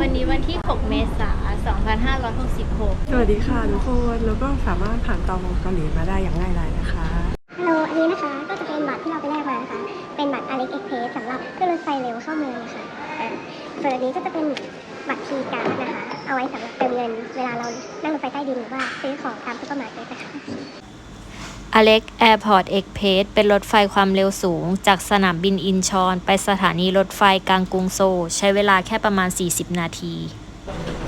วันนี้วันที่ 6 เมษายน 2566 สวัสดีค่ะทุกคน แล้วก็สามารถผ่านตอมเกาหลีมาได้อย่างง่ายดายนะคะ ฮัลโหล อันนี้นะคะก็จะเป็นบัตรที่เราไปแลกมานะคะ เป็นบัตร Alex Express สำหรับขึ้นรถไฟเร็วเข้าเมืองนะคะอ่าส่วนอันนี้ก็จะเป็นบัตรทีการ์ดนะคะ เอาไว้สำหรับเติมเงิน เวลาเรานั่งรถไฟใต้ดินหรือว่าซื้อของตามซุปเปอร์มาร์เก็ตนะคะ Alex Airport Express เป็นรถไฟความเร็วสูง จากสนามบินอินชอน ไปสถานีรถไฟกลางกรุงโซ ใช้เวลาแค่ประมาณ 40 นาที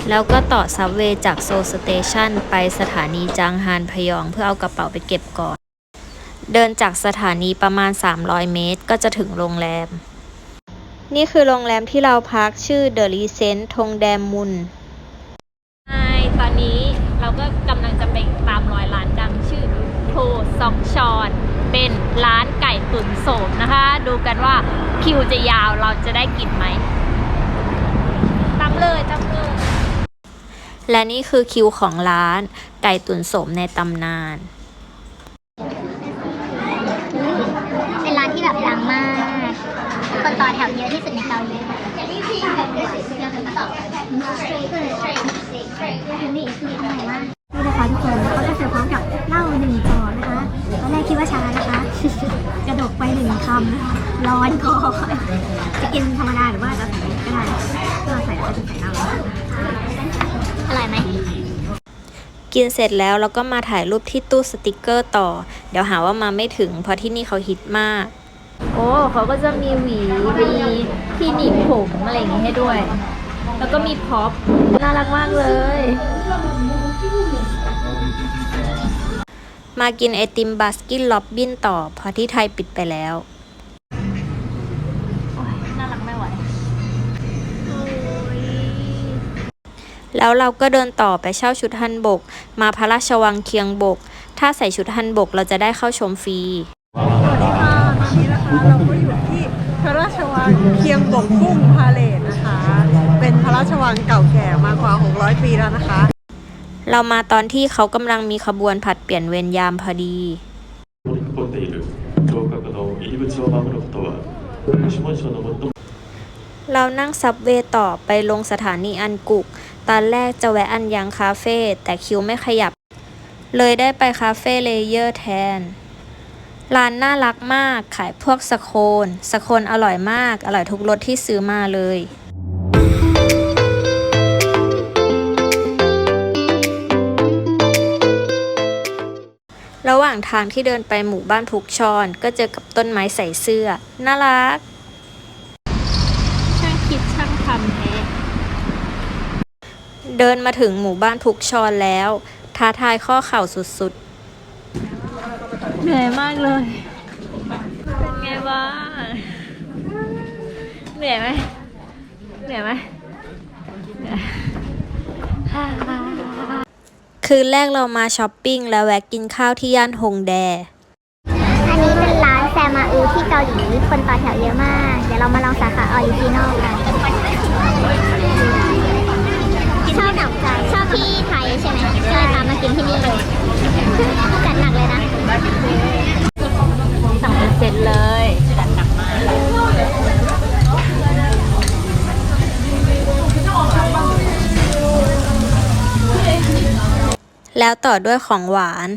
แล้วก็ต่อซับเวย์จากโซสเตชันไปสถานีจางฮานพยองเพื่อเอากระเป๋าไปเก็บก่อน เดินจากสถานีประมาณ 300 เมตรก็จะถึงโรงแรม นี่คือโรงแรมที่เราพักชื่อ The Recent ทงแดมมุนใช่ตอนนี้เราก็กำลังจะไปตามรอยร้านดัง โทซอกชอน เป็นร้านไก่ตุ๋นโสมนะคะ ดูกันว่าคิวจะยาวเราจะได้กินไหมตามเลยตามเลยและนี่คือคิวของร้านไก่ตุ๋นโสมในตำนาน เป็นร้านที่แบบดังมาก คนต่อแถวเยอะที่สุดในเกาหลีนี่นะคะทุกคนเขาจะเสิร์ฟพร้อมกับเหล้าหนึ่งจอนะ คะตอนแรกคิดว่าชานะคะ กระดกไปหนึ่งคำนะคะร้อนคอจะกินธรรมดาหรือว่าจะใส่ก็ได้ก็ใส่แล้วก็จะใส่เหล้าอร่อยไหมกินเสร็จแล้วเราก็มาถ่ายรูปที่ตู้สติกเกอร์ต่อ เดี๋ยวหาว่ามาไม่ถึง เพราะที่นี่เขาฮิตมาก โอ้เขาก็จะมีหวีมีที่หนีบผมอะไรอย่างงี้ให้ด้วย แล้วก็มีพ็อปน่ารักมากเลย มากินไอติมบาสกินล็อบบินต่อเพราะที่ไทยปิดไปแล้วโอ้ยน่ารักไม่ไหว แล้วเราก็เดินต่อไปเช่าชุดฮันบก มาพระราชวังเคียงบก ถ้าใส่ชุดฮันบกเราจะได้เข้าชมฟรีสวัสดีค่ะตอนนี้นะคะเราก็อยู่ที่พระราชวังเคียงบกกุ้งพาเลทนะคะ เป็นพระราชวังเก่าแก่มากกว่า 600 ปีแล้วนะคะ เรามาตอนที่เขากำลังมีขบวนผัดเปลี่ยนเวรยามพอดีเรานั่งซับเวยต่อไปลงสถานีอันกุก ตอนแรกจะแวะอันยังคาเฟ่แต่คิวไม่ขยับ เลยได้ไปคาเฟ่เลเยอร์แทน ร้านน่ารักมากขายพวกสโคน สโคนอร่อยมาก อร่อยทุกรสที่ซื้อมาเลย ระหว่างทางที่เดินไปหมู่บ้านพุกชอน ก็เจอกับต้นไม้ใส่เสื้อ น่ารัก ช่างคิดช่างทำแท้เดินมาถึงหมู่บ้านพุกชอนแล้ว ท้าทายข้อเข่าสุดๆ เหนื่อยมากเลย เป็นไงบ้างเหนื่อยไหมเหนื่อยไหมเหนื่อย คืนแรกเรามาช้อปปิ้งแล้วแวะกินข้าวที่ย่านฮงแด อันนี้เป็นร้านแซมาอูที่เกาหลี คนต่อแถวเยอะมาก เดี๋ยวเรามาลองสาขาออริจินอลกัน แล้วต่อด้วยของหวาน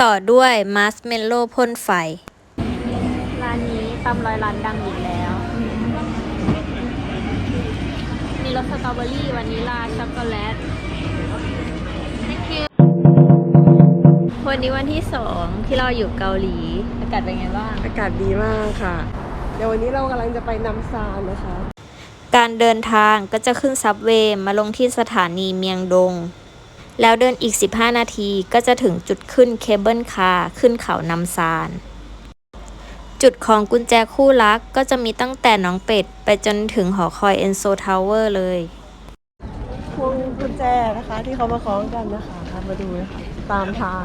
ต่อด้วยมัสเมลโล่พ่นไฟ ร้านนี้ตำรอยร้านดังอีกแล้ว มีรสสตรอเบอรี่วานิลาช็อกโกแลต วันนี้วันที่สองที่เราอยู่เกาหลี อากาศเป็นไงบ้าง อากาศดีมากค่ะ เดี๋ยววันนี้เรากำลังจะไปนำซานนะคะ การเดินทางก็จะขึ้นซับเวย์มาลงที่สถานีเมียงดง แล้วเดินอีก 15 นาทีก็จะถึงจุดขึ้นเคเบิลคาร์ขึ้นเขานำซาน จุดของกุญแจคู่รักก็จะมีตั้งแต่น้องเป็ด ไปจนถึงหอคอยเอนโซทาวเวอร์เลย พวงกุญแจนะคะที่เขามาคล้องกันนะคะมาดูนะคะ ตามทาง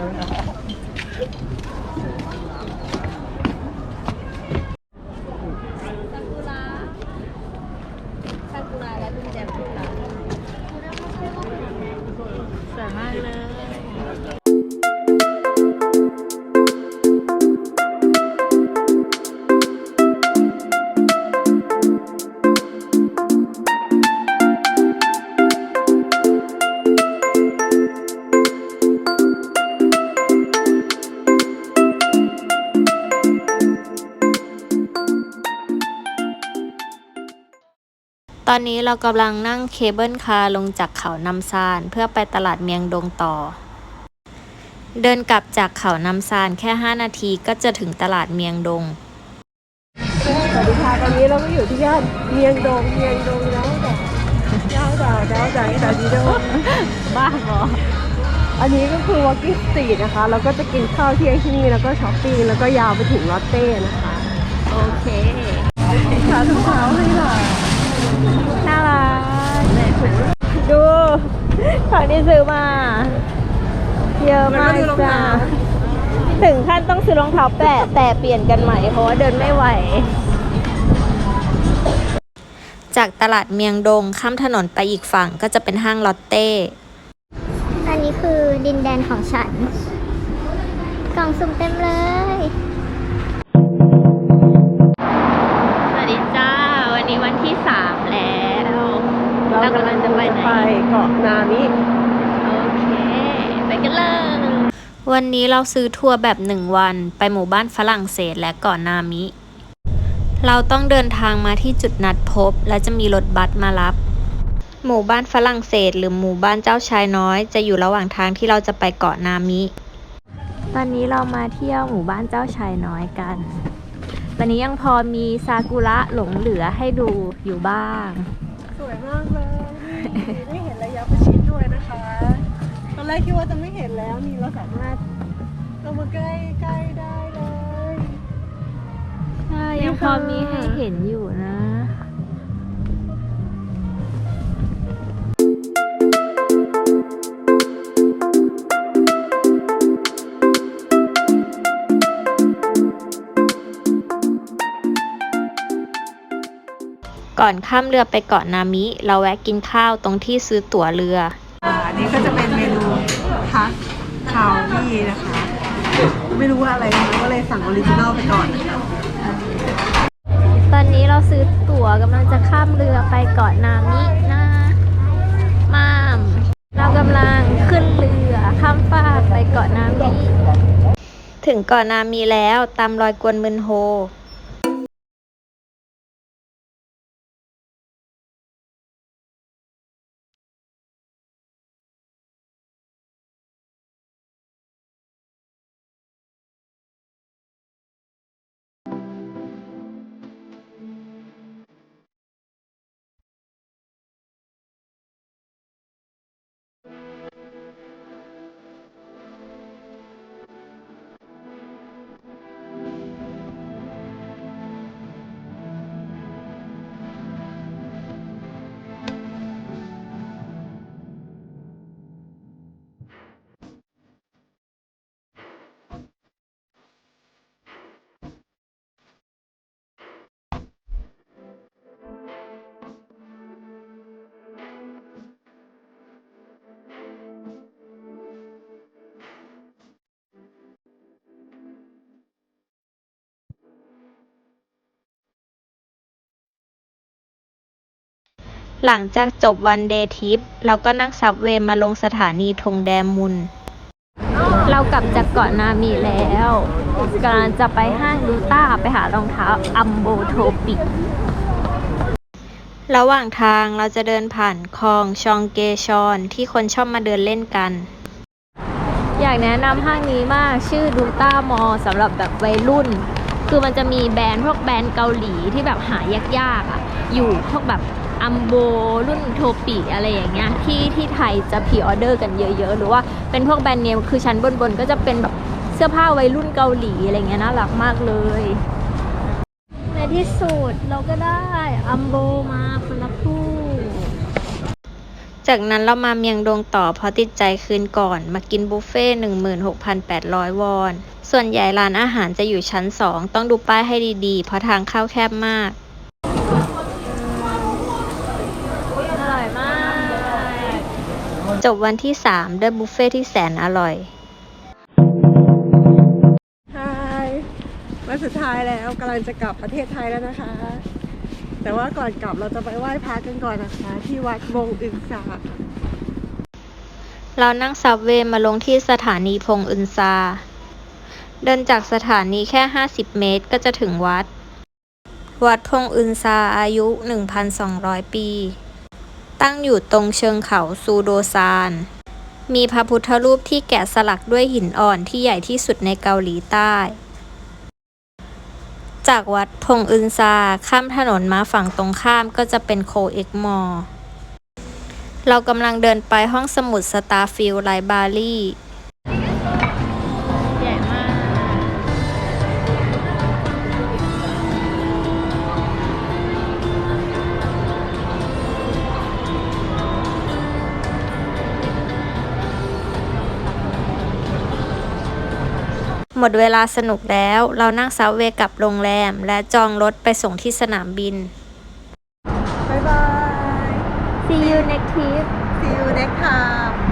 ตอนนี้เรากำลังนั่งเคเบิลคาร์ลงจากเขานำซาน เพื่อไปตลาดเมียงดงต่อ เดินกลับจากเขานำซานแค่ 5 นาทีก็จะถึงตลาดเมียงดง สวัสดีค่ะตอนนี้เราก็อยู่ที่ย่านเมียงดงเมียงดงแล้วแต่เจ้าดาวเจ้าใจดาวดีโดบ้าบออันนี้ก็คือวอลกิ้งสตรีทนะคะ เราก็จะกินข้าวเที่ยงที่นี่แล้วก็ช้อปปิ้งแล้วก็ยาวไปถึงลอตเต้นะคะ โอเคขาถุงเท้าให้หล่ะ น่ารัก ดูของที่ซื้อมา เยอะมากจ้าถึงขั้นต้องซื้อรองเท้าแตะแต่เปลี่ยนกันใหม่เพราะว่าเดินไม่ไหว จากตลาดเมียงดงข้ามถนนไปอีกฝั่งก็จะเป็นห้างลอตเต้ อันนี้คือดินแดนของฉัน กล่องสุ่มเต็มเลย เรากำลังจะไปไหน ไปเกาะนามิโอเค ไปกันเลย วันนี้เราซื้อทัวร์แบบหนึ่งวัน ไปหมู่บ้านฝรั่งเศสและเกาะนามิ เราต้องเดินทางมาที่จุดนัดพบ และจะมีรถบัสมารับ หมู่บ้านฝรั่งเศส หรือหมู่บ้านเจ้าชายน้อย จะอยู่ระหว่างทางที่เราจะไปเกาะนามิ ตอนนี้เรามาเที่ยวหมู่บ้านเจ้าชายน้อยกัน ตอนนี้ยังพอมีซากุระหลงเหลือให้ดูอยู่บ้าง สวยมากเลย ไม่เห็นระยะประชิดด้วยนะคะ ตอนแรกคิดว่าจะไม่เห็นแล้วนี่เราสามารถเรามาใกล้ใกล้ได้เลย ใช่ยังพอมีให้เห็นอยู่นะ ก่อนข้ามเรือไปเกาะนามิ เราแวะกินข้าวตรงที่ซื้อตั๋วเรือ อ่าอันนี้ก็จะเป็นเมนูทักคาววี่นะคะ ไม่รู้ว่าอะไรนะก็เลยสั่งออริจินอลไปก่อนนะคะตอนนี้เราซื้อตั๋วกำลังจะข้ามเรือไปเกาะนามินะมาม เรากำลังขึ้นเรือข้ามฟากไปเกาะนามิ ถึงเกาะนามิแล้วตามรอยกวนมึนโฮ หลังจากจบวันเดย์ทริปเราก็นั่งซับเวย์มาลงสถานีธงแดมมุน เรากลับจากเกาะนามีแล้วกำลังจะไปห้างดูต้าไปหารองเท้าอัมโบโทปิก ระหว่างทางเราจะเดินผ่านคลองชองเกชอนที่คนชอบมาเดินเล่นกัน อยากแนะนำห้างนี้มากชื่อดูต้ามอสำหรับแบบวัยรุ่น คือมันจะมีแบรนด์พวกแบรนด์เกาหลีที่แบบหายากๆอะ อยู่พวกแบบ อัมโบรุ่นโทปิอะไรอย่างเงี้ยที่ที่ไทยจะพีออเดอร์กันเยอะๆ หรือว่าเป็นพวกแบรนด์เนมคือชั้นบนๆ ก็จะเป็นแบบเสื้อผ้าวัยรุ่นเกาหลีอะไรเงี้ยน่ารักมากเลยในที่สุดเราก็ได้อัมโบมาคนละคู่จากนั้นเรามาเมียงดงต่อเพราะติดใจคืนก่อน มากินบุฟเฟ่ต์16,800วอน ส่วนใหญ่ร้านอาหารจะอยู่ชั้น2ต้องดูป้ายให้ดีๆ เพราะทางเข้าแคบมาก อร่อยมาก จบวันที่ 3 ด้วยบุฟเฟ่ต์ที่แสนอร่อยฮายวันสุดท้ายแล้วกำลังจะกลับประเทศไทยแล้วนะคะ แต่ว่าก่อนกลับเราจะไปไหว้พระกันก่อนนะคะ ที่วัดวงอึงสาเรานั่งซับเวย์มาลงที่สถานีพงอึนซา เดินจากสถานีแค่ 50 เมตรก็จะถึงวัด วัดพงอึนซาอายุ 1,200 ปี ตั้งอยู่ตรงเชิงเขาซูโดซาน มีพระพุทธรูปที่แกะสลักด้วยหินอ่อนที่ใหญ่ที่สุดในเกาหลีใต้ จากวัดพงอึนซา ข้ามถนนมาฝั่งตรงข้ามก็จะเป็นโคเอ็กมอร์เรากำลังเดินไปห้องสมุดสตาร์ฟิลไลบารี มดเวลาสนุกแล้ว เรานั่งซับเวย์กลับโรงแรม และจองรถไปส่งที่สนามบิน บ๊ายบาย See you next trip see you next time